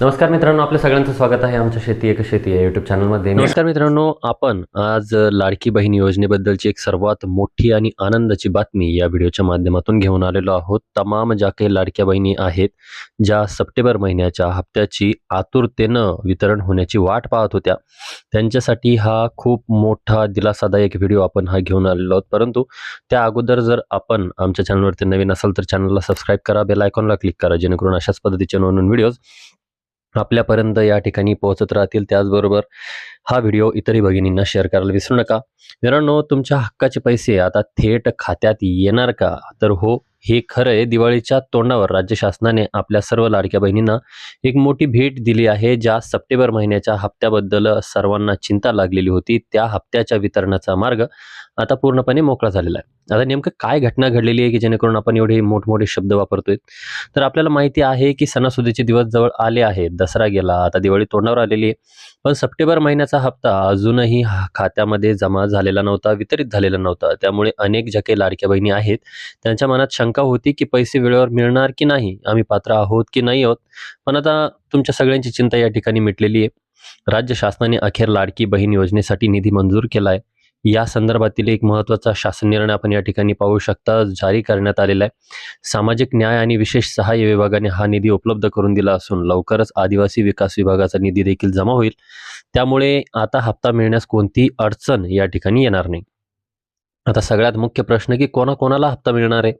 नमस्कार मित्रांनो आपल्या सगळ्यांचं स्वागत आहे आमच्या शेती एक शेती या युट्यूब चॅनलमध्ये नमस्कार. मित्रांनो आपण आज लाडकी बहीण योजनेबद्दलची एक सर्वात मोठी आणि आनंदाची बातमी या व्हिडिओच्या माध्यमातून घेऊन आलेलो आहोत. तमाम ज्या काही लाडक्या बहिणी आहेत ज्या सप्टेंबर महिन्याच्या हप्त्याची आतुरतेनं वितरण होण्याची वाट पाहत होत्या त्यांच्यासाठी हा खूप मोठा दिलासादायक व्हिडिओ आपण हा घेऊन आलेलो आहोत. परंतु त्या अगोदर जर आपण आमच्या चॅनलवरती नवीन असाल तर चॅनलला सबस्क्राईब करा बेल आयकॉनला क्लिक करा जेणेकरून अशाच पद्धतीचे नवीन व्हिडिओज आपल्यापर्यंत या ठिकाणी पोहोचत राहतील. त्याचबरोबर हा व्हिडिओ इतरही भगिनींना शेअर करायला विसरू नका. मित्रांनो तुमच्या हक्काचे पैसे आता थेट खात्यात येणार का? तर हो हे खरं आहे. दिवाळीच्या तोंडावर राज्य शासनाने आपल्या सर्व लाडक्या बहिणींना एक मोठी भेट दिली आहे ज्या सप्टेंबर महिन्याच्या हप्त्याबद्दल सर्वांना चिंता लागलेली होती. त्या हप्त्याच्या वितरणाचा मार्ग आता पूर्णपणे मोकळा झालेला आहे. आता नेमकं काय घटना घडलेली आहे की जेणेकरून आपण एवढे मोठमोठे शब्द वापरतोय? तर आपल्याला माहिती आहे की सणासुदीचे दिवस जवळ आले आहेत. दसरा गेला आता दिवाळी तोंडावर आलेली आहे. पण सप्टेंबर महिन्याचा हप्ता अजूनही खात्यामध्ये जमा झालेला नव्हता वितरित झालेला नव्हता. त्यामुळे अनेक ज्या काही लाडक्या बहिणी आहेत. त्यांच्या मनात शंका होती की पैसे वेळेवर मिळणार की नाही? आम्ही पात्र आहोत की नाही आहोत? पण आता तुमच्या सगळ्यांची चिंता या ठिकाणी मिटलेली आहे. राज्य शासनाने अखेर लाडकी बहीण योजनेसाठी निधी मंजूर केला आहे या संदर्भातील एक महत्त्वाचा शासन निर्णय आपण या ठिकाणी पाहू शकता जारी करण्यात आलेला आहे. सामाजिक न्याय आणि विशेष सहाय्य विभागाने हा निधी उपलब्ध करून दिला असून लवकरच आदिवासी विकास विभागाचा निधी देखील जमा होईल. त्यामुळे आता हप्ता मिळण्यास कोणतीही अडचण या ठिकाणी येणार नाही. आता सगळ्यात मुख्य प्रश्न की कोणाकोणाला हप्ता मिळणार आहे?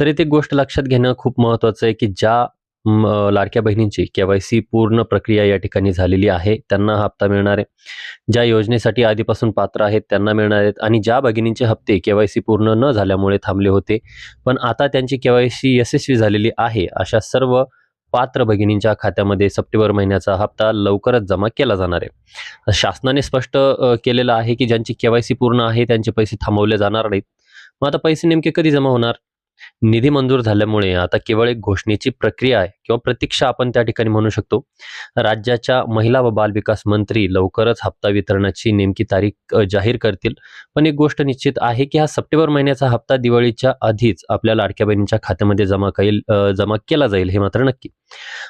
तर इथे एक गोष्ट लक्षात घेणं खूप महत्त्वाचं आहे की ज्या लाडक्या बहिणींची केवायसी पूर्ण प्रक्रिया या ठिकाणी झालेली आहे. त्यांना हा हप्ता मिळणार आहे ज्या योजनेसाठी आधीपासून पात्र आहेत त्यांना मिळणार आहेत. आणि ज्या भगिनींचे हप्ते केवायसी पूर्ण न झाल्यामुळे थांबले होते पण आता त्यांची केवायसी यशस्वी झालेली आहे अशा सर्व पात्र भगिनींच्या खात्यामध्ये सप्टेंबर महिन्याचा हप्ता लवकरच जमा केला जाणार आहे. शासनाने स्पष्ट केलेलं आहे की ज्यांची केवायसी पूर्ण आहे त्यांचे पैसे थांबवले जाणार नाहीत. मग आता पैसे नेमके कधी जमा होणार? निधी मंजूर झाल्यामुळे आता केवळ एक घोषणेची प्रक्रिया आहे. किंवा प्रतीक्षा आपण त्या ठिकाणी म्हणू शकतो. राज्याच्या महिला व बालविकास मंत्री लवकरच हप्ता वितरणाची नेमकी तारीख जाहीर करतील. पण एक गोष्ट निश्चित आहे की हा सप्टेंबर महिन्याचा हप्ता दिवाळीच्या आधीच आपल्या लाडक्या बहिणींच्या खात्यामध्ये जमा काही जमा केला जाईल हे मात्र नक्की.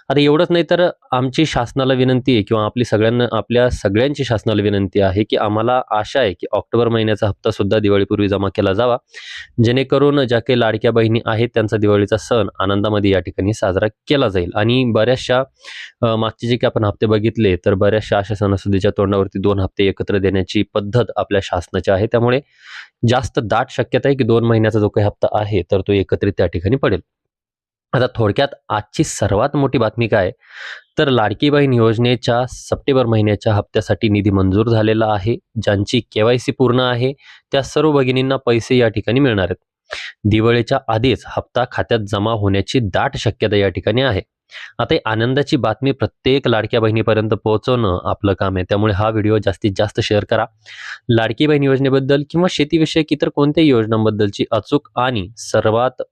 आता एवढंच नाही तर आमची शासनाला विनंती आहे किंवा आपली सगळ्यांना आपल्या सगळ्यांची शासनाला विनंती आहे की आम्हाला आशा आहे की ऑक्टोबर महिन्याचा हप्ता सुद्धा दिवाळीपूर्वी जमा केला जावा. जेणेकरून ज्या काही लाडक्या बहिणी आहेत त्यांचा दिवाळीचा सण आनंदामध्ये या ठिकाणी साजरा केला जाईल. आणि बऱ्याचशा मागचे जे काही आपण हप्ते बघितले तर बऱ्याचशा अशा सणासुदीच्या तोंडावरती दोन हप्ते एकत्र देण्याची पद्धत आपल्या शासनाची आहे. त्यामुळे जास्त दाट शक्यता आहे की दोन महिन्याचा जो काही हप्ता आहे तर तो एकत्रित त्या ठिकाणी पडेल. आता थोडक्यात आजची सर्वात मोठी बातमी काय? तर लाडकी बहीण योजनेच्या सप्टेंबर महिन्याच्या हप्त्यासाठी निधी मंजूर झालेला आहे ज्यांची केवायसी पूर्ण आहे त्या सर्व भगिनींना पैसे या ठिकाणी मिळणार आहेत. दिवाळीच्या आधीच हप्ता खात्यात जमा होण्याची दाट शक्यता या ठिकाणी आहे. आता आनंदाची बातमी प्रत्येक लाडक्या बहिणीपर्यंत पोहोचवणं आपलं काम आहे. त्यामुळे हा व्हिडिओ जास्तीत जास्त शेअर करा. लाडकी बहीण योजनेबद्दल किंवा शेतीविषयक इतर कोणत्याही योजनांबद्दलची अचूक आणि सर्वात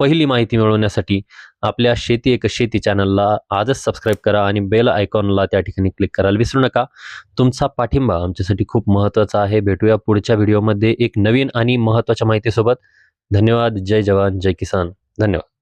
पहिली माहिती मिळवण्यासाठी आपल्या शेती एक शेती चॅनलला आजच सबस्क्राईब करा आणि बेल आयकॉनला त्या ठिकाणी क्लिक करायला विसरू नका. तुमचा पाठिंबा आमच्यासाठी खूप महत्त्वाचा आहे. भेटूया पुढच्या व्हिडिओमध्ये एक नवीन आणि महत्त्वाच्या माहितीसोबत. धन्यवाद. जय जवान. जय किसान. धन्यवाद.